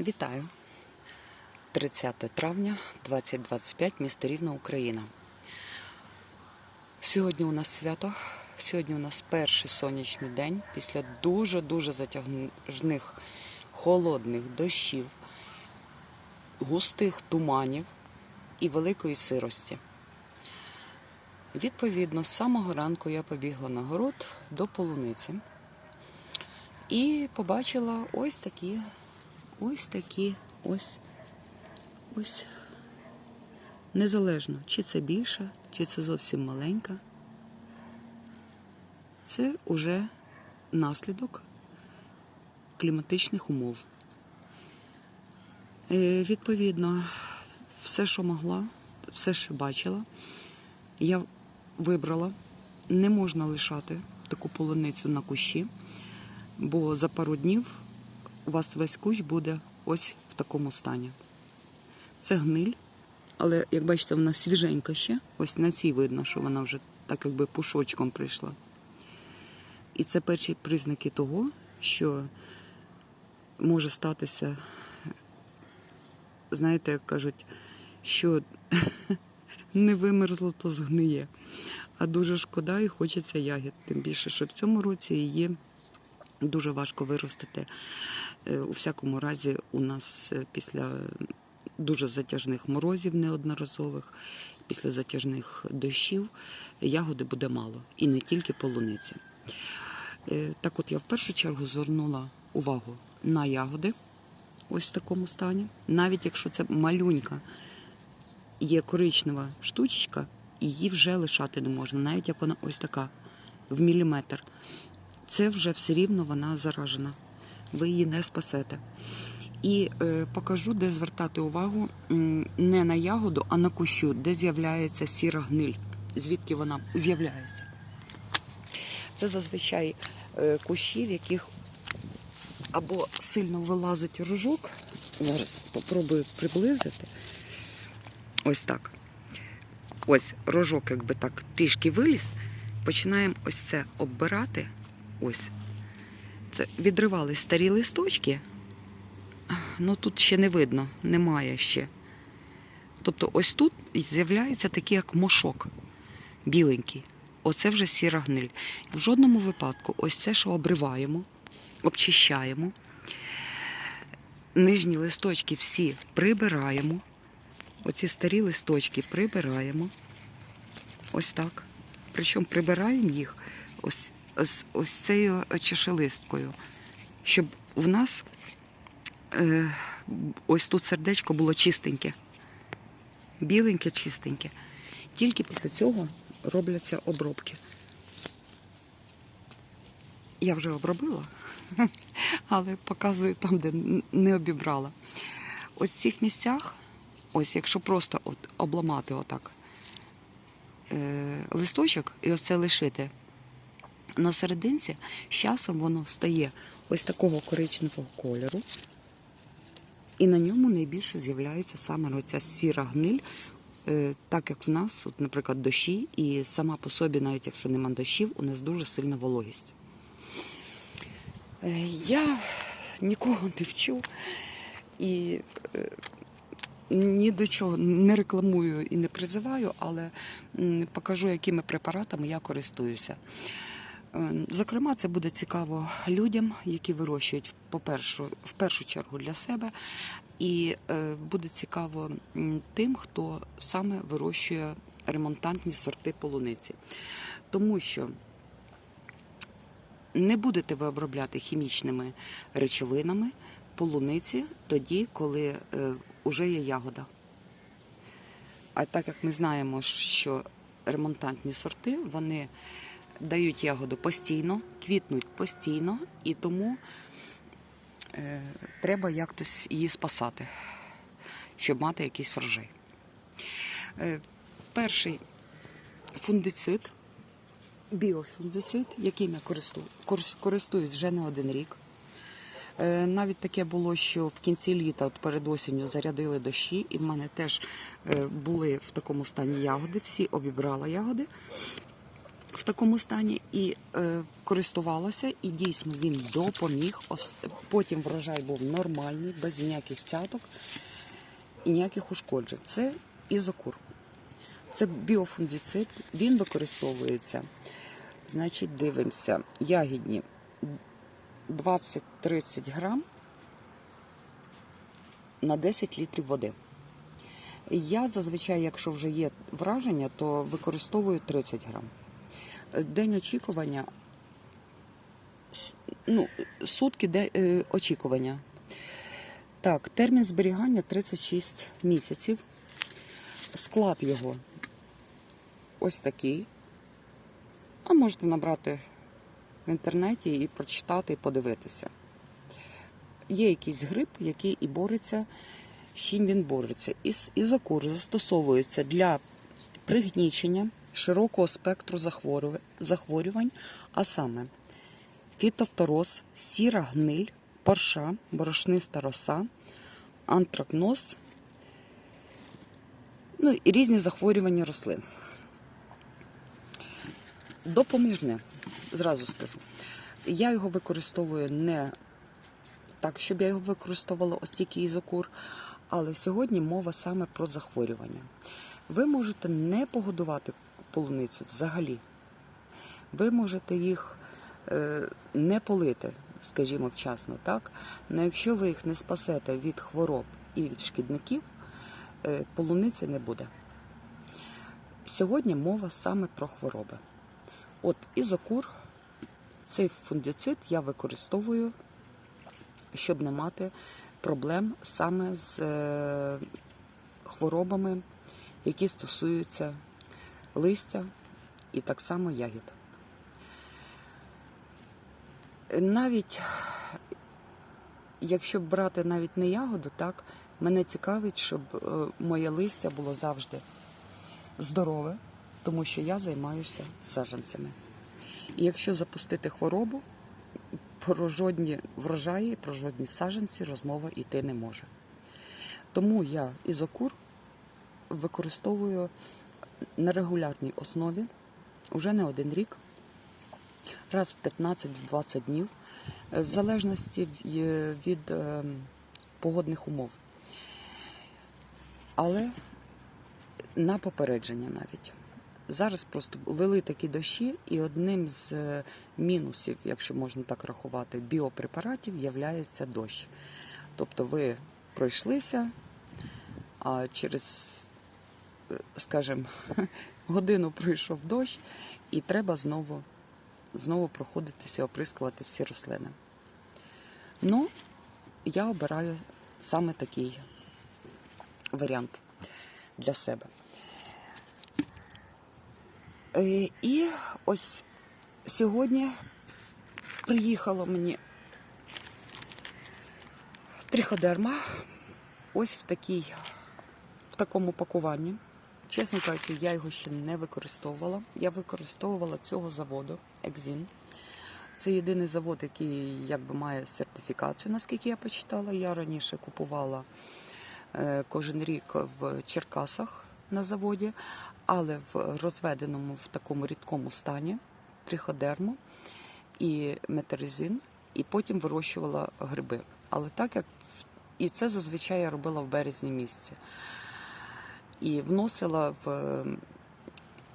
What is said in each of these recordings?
Вітаю! 30 травня 2025, місто Рівна, Україна. Сьогодні у нас свято. Сьогодні у нас перший сонячний день після дуже-дуже затяжних холодних дощів, густих туманів і великої сирості. Відповідно, з самого ранку я побігла на город до полуниці і побачила ось такі, ось такі, ось, ось. Незалежно, чи це більша, чи це зовсім маленька. Це уже наслідок кліматичних умов. Е, Відповідно, все, що могла, все, що бачила, я вибрала. Не можна лишати таку полуницю на кущі, бо за пару днів у вас весь кущ буде ось в такому стані. Це гниль, але як бачите, вона свіженька ще. Ось на цій видно, що вона вже так якби пушочком прийшла. І це перші признаки того, що може статися, знаєте, як кажуть, що не вимерзло, то згниє. А дуже шкода і хочеться ягід. Тим більше, що в цьому році її дуже важко виростити. Е, У всякому разі, у нас е, після дуже затяжних морозів неодноразових, після затяжних дощів ягоди буде мало. І не тільки полуниці. Е, Так от я в першу чергу звернула увагу на ягоди, ось в такому стані. Навіть якщо це малюнька, є коричнева штучечка, її вже лишати не можна, навіть як вона ось така, в міліметр. Це вже все рівно вона заражена. Ви її не спасете. І е, покажу, де звертати увагу не на ягоду, а на кущу, де з'являється сіра гниль, звідки вона з'являється. Це зазвичай е, кущі, в яких або сильно вилазить рожок. Зараз спробую приблизити. Ось так. Ось рожок, якби так трішки виліз. Починаємо ось це оббирати. Ось. Це відривались старі листочки. Ну тут ще не видно, немає ще. Тобто ось тут з'являється такий як мошок біленький. Оце вже сіра гниль. В жодному випадку ось це, що обриваємо, обчищаємо. Нижні листочки всі прибираємо. Оці старі листочки прибираємо. Ось так. Причому прибираємо їх ось, ось, ось цією чашелисткою, щоб в нас е, ось тут сердечко було чистеньке. Біленьке, чистеньке. Тільки після цього робляться обробки. Я вже обробила, але показую там, де не обібрала. Ось в цих місцях, ось якщо просто от обламати отак е, листочок і ось це лишити на серединці, з часом воно стає ось такого коричневого кольору. І на ньому найбільше з'являється саме оця сіра гниль, Е, так як в нас, от, наприклад, дощі, і сама по собі, навіть якщо нема дощів, у нас дуже сильна вологість. Е, Я нікого не вчу і е, ні до чого не рекламую і не призиваю, але покажу, якими препаратами я користуюся. Е, Зокрема, це буде цікаво людям, які вирощують по-перше, в першу чергу для себе, і е, буде цікаво тим, хто саме вирощує ремонтантні сорти полуниці. Тому що не будете ви обробляти хімічними речовинами полуниці тоді, коли е, вже є ягода. А так як ми знаємо, що ремонтантні сорти, вони дають ягоду постійно, квітнуть постійно, і тому е, треба якось її спасати, щоб мати якийсь врожай. Е, перший фундицид, біофундицид, яким я користу, корис- користуюсь вже не один рік. Е, Навіть таке було, що в кінці літа, от перед осінню, зарядили дощі, і в мене теж е, були в такому стані ягоди. Всі обібрала ягоди. В такому стані і е, користувалася, і дійсно він допоміг. Потім врожай був нормальний, без ніяких цяток і ніяких ушкоджень. Це ізокур. Це біофундицид, він використовується. Значить, дивимося, ягідні 20-30 грам на 10 літрів води. Я зазвичай, якщо вже є враження, то використовую 30 грам. День очікування, ну, сутки де, е, очікування. Так, термін зберігання 36 місяців. Склад його ось такий. А можете набрати в інтернеті і прочитати, і подивитися. Є якийсь гриб, який і бореться, з чим він бореться. Ізокур застосовується для пригнічення широкого спектру захворювань, а саме фітофтороз, сіра гниль, парша, борошниста роса, антракноз, ну і різні захворювання рослин. Допоміжне, зразу скажу. Я його використовую не так, щоб я його використовувала ось тільки ізокур, але сьогодні мова саме про захворювання. Ви можете не погодувати полуницю взагалі. Ви можете їх е, не полити, скажімо, вчасно, так? Але якщо ви їх не спасете від хвороб і від шкідників, е, полуниці не буде. Сьогодні мова саме про хвороби. От ізокур, цей фундицид я використовую, щоб не мати проблем саме з е, хворобами, які стосуються листя і так само ягід. Навіть якщо брати навіть не ягоду, так, мене цікавить, щоб е, моє листя було завжди здорове, тому що я займаюся саджанцями. І якщо запустити хворобу, про жодні врожаї, про жодні саджанці розмова йти не може. Тому я ізокур використовую на регулярній основі вже не один рік, раз в 15-20 днів, е, в залежності від е, погодних умов. Але на попередження навіть. Зараз просто вели такі дощі, і одним з е, мінусів, якщо можна так рахувати, біопрепаратів являється дощ. Тобто ви пройшлися, а через, скажімо, годину пройшов дощ, і треба знову, знову проходитися, оприскувати всі рослини. Ну, я обираю саме такий варіант для себе. Е, І ось сьогодні приїхало мені триходерма. Ось в такій, в такому пакуванні. Чесно кажучи, я його ще не використовувала. Я використовувала цього заводу Екзін. Це єдиний завод, який якби має сертифікацію, наскільки я почитала. Я раніше купувала е, кожен рік в Черкасах на заводі, але в розведеному в такому рідкому стані триходерму і метарезин, і потім вирощувала гриби. Але так як і це зазвичай я робила в березні місяці. І вносила в е,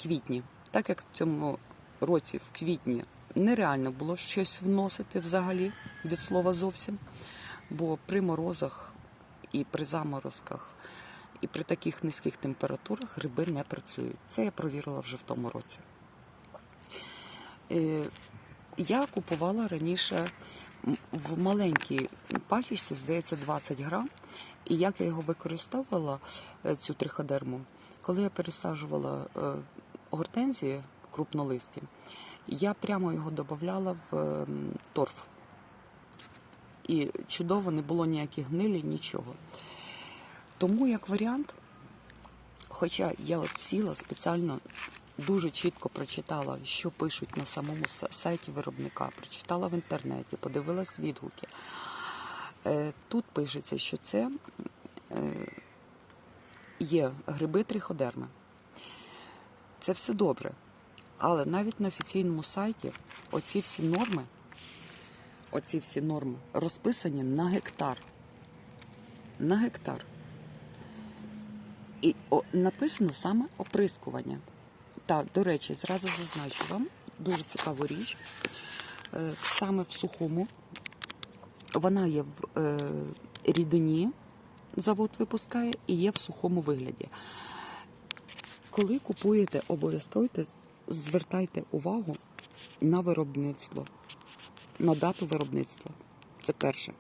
квітні. Так як в цьому році в квітні нереально було щось вносити взагалі від слова зовсім, бо при морозах і при заморозках, і при таких низьких температурах гриби не працюють. Це я провірила вже в тому році. Е, Я купувала раніше в маленькій пачечці, здається, 20 грам. І як я його використовувала, е, цю триходерму, коли я пересаджувала е, гортензії крупнолисті, я прямо його додавала в ем, торф. І чудово, не було ніяких гнилі, нічого. Тому як варіант, хоча я от сіла спеціально дуже чітко прочитала, що пишуть на самому сайті виробника, прочитала в інтернеті, подивилась відгуки. Е, Тут пишеться, що це е, є гриби триходерми. Це все добре. Але навіть на офіційному сайті оці всі норми, оці всі норми розписані на гектар. На гектар. І написано саме оприскування. Так, до речі, зразу зазначу вам дуже цікаву річ. Е, Саме в сухому вона є в е, рідині, завод випускає, і є в сухому вигляді. Коли купуєте, обов'язково звертайте увагу на виробництво, на дату виробництва. Це перше.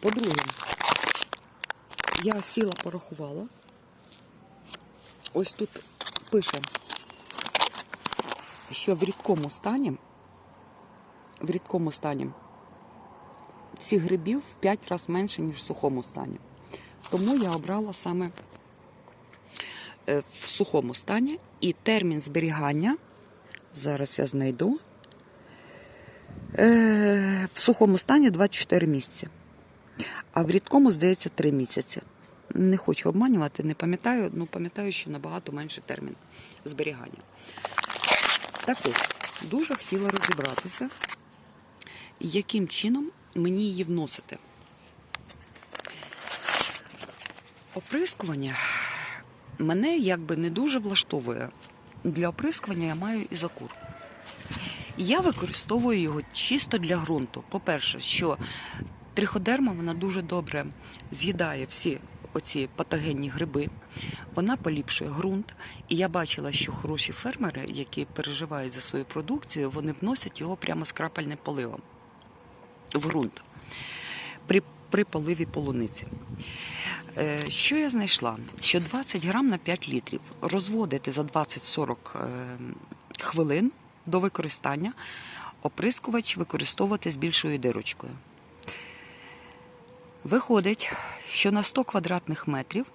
По-друге, я сіла, порахувала. Ось тут пише, що в рідкому стані, в рідкому стані цих грибів в 5 разів менше, ніж в сухому стані. Тому я обрала саме е, в сухому стані і термін зберігання. Зараз я знайду. Е, В сухому стані 24 місяці. А в рідкому, здається, 3 місяці. Не хочу обманювати, не пам'ятаю, ну пам'ятаю, що набагато менший термін зберігання. Так ось, дуже хотіла розібратися, яким чином мені її вносити. Оприскування мене якби не дуже влаштовує. Для оприскування я маю ізокур. Я використовую його чисто для ґрунту. По-перше, що триходерма вона дуже добре з'їдає всі оці патогенні гриби, вона поліпшує ґрунт. І я бачила, що хороші фермери, які переживають за свою продукцію, вони вносять його прямо з крапельним поливом в ґрунт при, при поливі полуниці. Е, Що я знайшла? Що 20 грам на 5 літрів розводити за 20-40 е, хвилин до використання, оприскувач використовувати з більшою дирочкою. Виходить, що на 100 квадратних метрів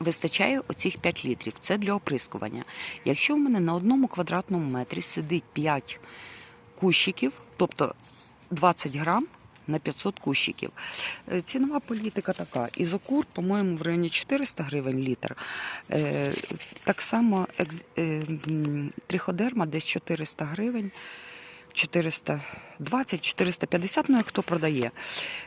вистачає оцих 5 літрів. Це для оприскування. Якщо в мене на одному квадратному метрі сидить 5 кущиків, тобто 20 грам на 500 кущиків. Е, Цінова політика така. Ізокур, по-моєму, в районі 400 гривень літр. Е, Так само е, триходерма десь 400 гривень. 420-450, ну як хто продає.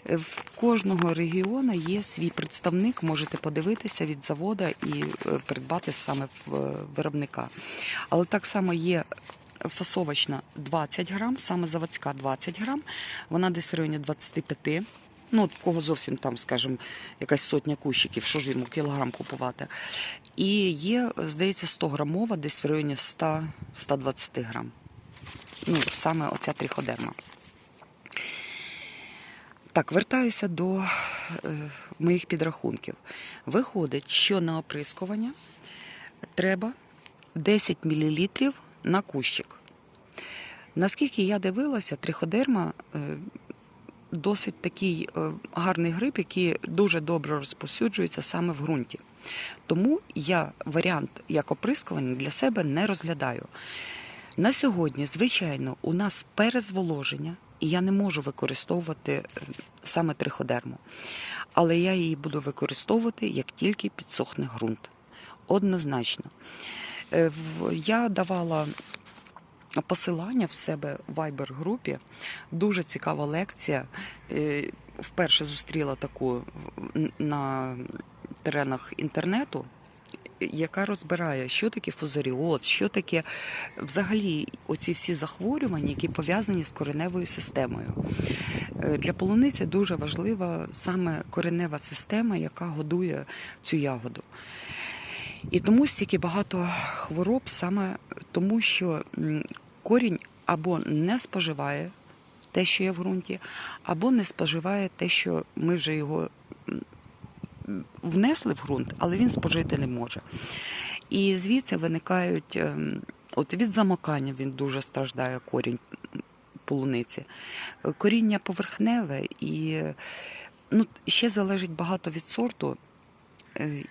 Е, В кожного регіону є свій представник, можете подивитися від завода і е, придбати саме е, виробника. Але так само є фасовочна 20 грам, саме заводська 20 грам, вона десь в районі 25. Ну, от в кого зовсім там, скажімо, якась сотня кущиків, що ж йому кілограм купувати. І є, здається, 100 грамова, десь в районі 100-120 грам. Ну, саме оця триходерма. Так, вертаюся до е, моїх підрахунків. Виходить, що на оприскування треба 10 мл на кущик. Наскільки я дивилася, триходерма е, досить такий е, гарний гриб, який дуже добре розповсюджується саме в ґрунті. Тому я варіант як оприскування для себе не розглядаю. На сьогодні, звичайно, у нас перезволоження, і я не можу використовувати е, саме триходерму. Але я її буду використовувати як тільки підсохне ґрунт. Однозначно. Е, Я давала посилання в себе в Viber групі. Дуже цікава лекція. Е, Вперше зустріла таку на теренах інтернету. Яка розбирає, що таке фузаріоз, що таке взагалі оці всі захворювання, які пов'язані з кореневою системою. Е, Для полуниці дуже важлива саме коренева система, яка годує цю ягоду. І тому стільки багато хвороб саме тому, що корінь або не споживає те, що є в ґрунті, або не споживає те, що ми вже його внесли в ґрунт, але він спожити не може. І звідси виникають ем, от від замокання він дуже страждає корінь полуниці. Коріння поверхневе і ну, ще залежить багато від сорту. Е,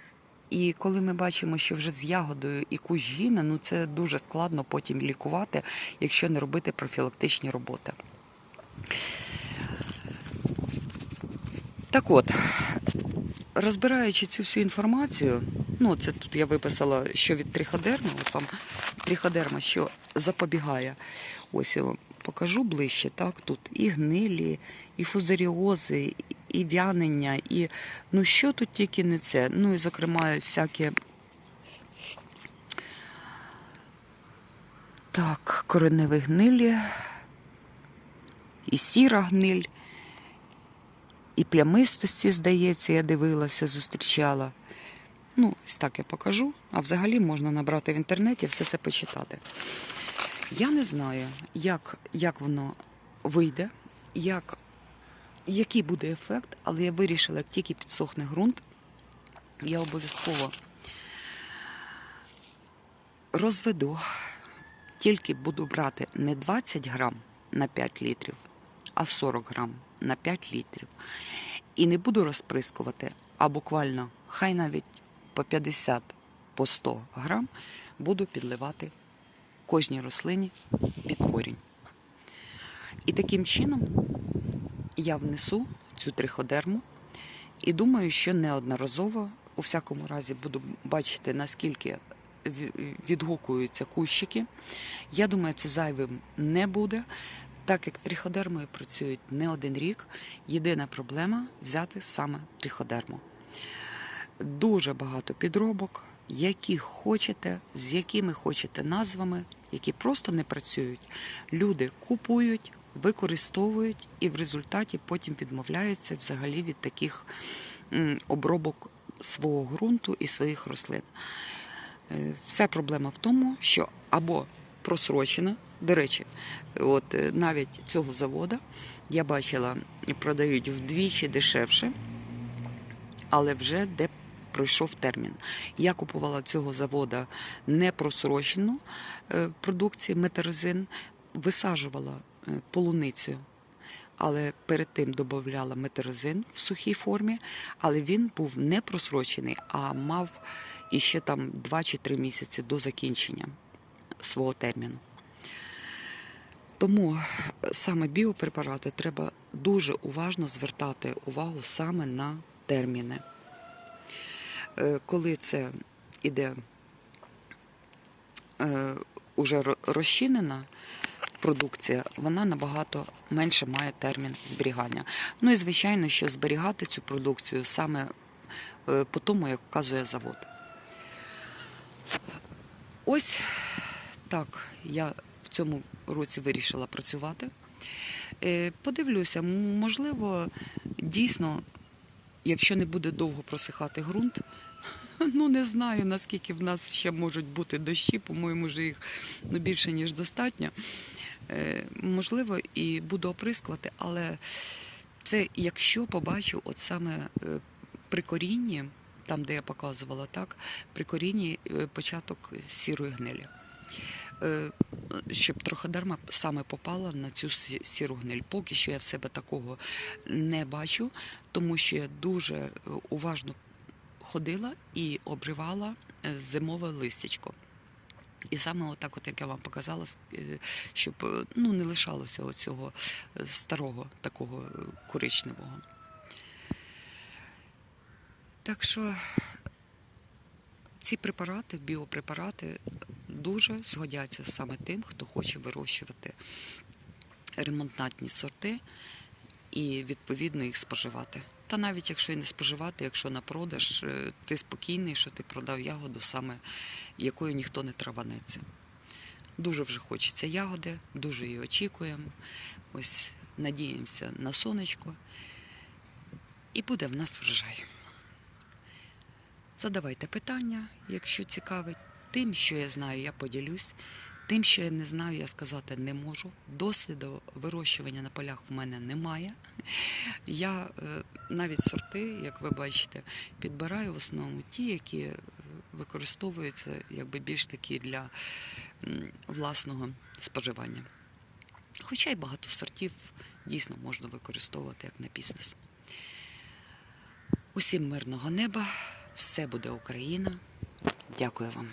І коли ми бачимо, що вже з ягодою і кущ гине, ну це дуже складно потім лікувати, якщо не робити профілактичні роботи. Так от, розбираючи цю всю інформацію, Ну, це тут я виписала, що від триходерми, от там триходерма, що запобігає. Ось я вам покажу ближче, так, тут і гнилі, і фузаріози, і вянення, і ну що тут тільки не це. Ну і зокрема, всякі. Так, кореневі гнилі, і сіра гниль, і плямистості, здається, я дивилася, зустрічала. Ну, ось так я покажу. А взагалі можна набрати в інтернеті все це почитати. Я не знаю, як, як воно вийде, як, який буде ефект, але я вирішила, як тільки підсохне ґрунт, я обов'язково розведу, тільки буду брати не 20 грам на 5 літрів, а 40 грам на 5 літрів. І не буду розприскувати, а буквально хай навіть по 50 по 100 грам буду підливати кожній рослині під корінь. І таким чином я внесу цю триходерму і думаю, що неодноразово у всякому разі буду бачити, наскільки відгукуються кущики. Я думаю, це зайвим не буде. Так як триходермою працюють не один рік, єдина проблема взяти саме триходерму. Дуже багато підробок, які хочете, з якими хочете назвами, які просто не працюють. Люди купують, використовують і в результаті потім відмовляються взагалі від таких обробок свого ґрунту і своїх рослин. Е, Вся проблема в тому, що або просрочено. До речі, от е, навіть цього заводу я бачила, продають вдвічі дешевше, але вже де пройшов термін. Я купувала цього заводу не просрочену е, продукцію метарезин, висаджувала е, полуницю. Але перед тим додавала метарезин в сухій формі, але він був не просрочений, а мав іще там 2 чи 3 місяці до закінчення свого терміну. Тому саме біопрепарати треба дуже уважно звертати увагу саме на терміни. Е, Коли це іде е, уже розчинена продукція, вона набагато менше має термін зберігання. Ну і звичайно, що зберігати цю продукцію саме е, по тому, як вказує завод. Ось так я в цьому році вирішила працювати. Е, Подивлюся, можливо, дійсно, якщо не буде довго просихати ґрунт, ну не знаю, наскільки в нас ще можуть бути дощі, по-моєму, вже їх ну, більше, ніж достатньо. Е, Можливо, і буду оприскувати, але це якщо побачу от саме е, при корінні, там, де я показувала, так, при корінні початок сірої гнилі. Е, Щоб троходерма саме попала на цю сіру гниль. Поки що я в себе такого не бачу, тому що я дуже е, уважно ходила і обривала е, зимове листячко. І саме отак, от як я вам показала, щоб ну, не лишалося оцього е, старого такого коричневого. Так що ці препарати, біопрепарати, дуже згодяться саме тим, хто хоче вирощувати ремонтантні сорти і відповідно їх споживати. Та навіть якщо і не споживати, якщо на продаж, е, ти спокійний, що ти продав ягоду, саме якою ніхто не траванеться. Дуже вже хочеться ягоди, дуже її очікуємо. Ось надіємося на сонечко. І буде в нас врожай. Задавайте питання, якщо цікавить. Тим, що я знаю, я поділюсь. Тим, що я не знаю, я сказати не можу. Досвіду вирощування на полях в мене немає. Я е, навіть сорти, як ви бачите, підбираю в основному ті, які е, використовуються якби більш такі для власного споживання. Хоча й багато сортів дійсно можна використовувати як на бізнес. Усім мирного неба, все буде Україна. Дякую вам.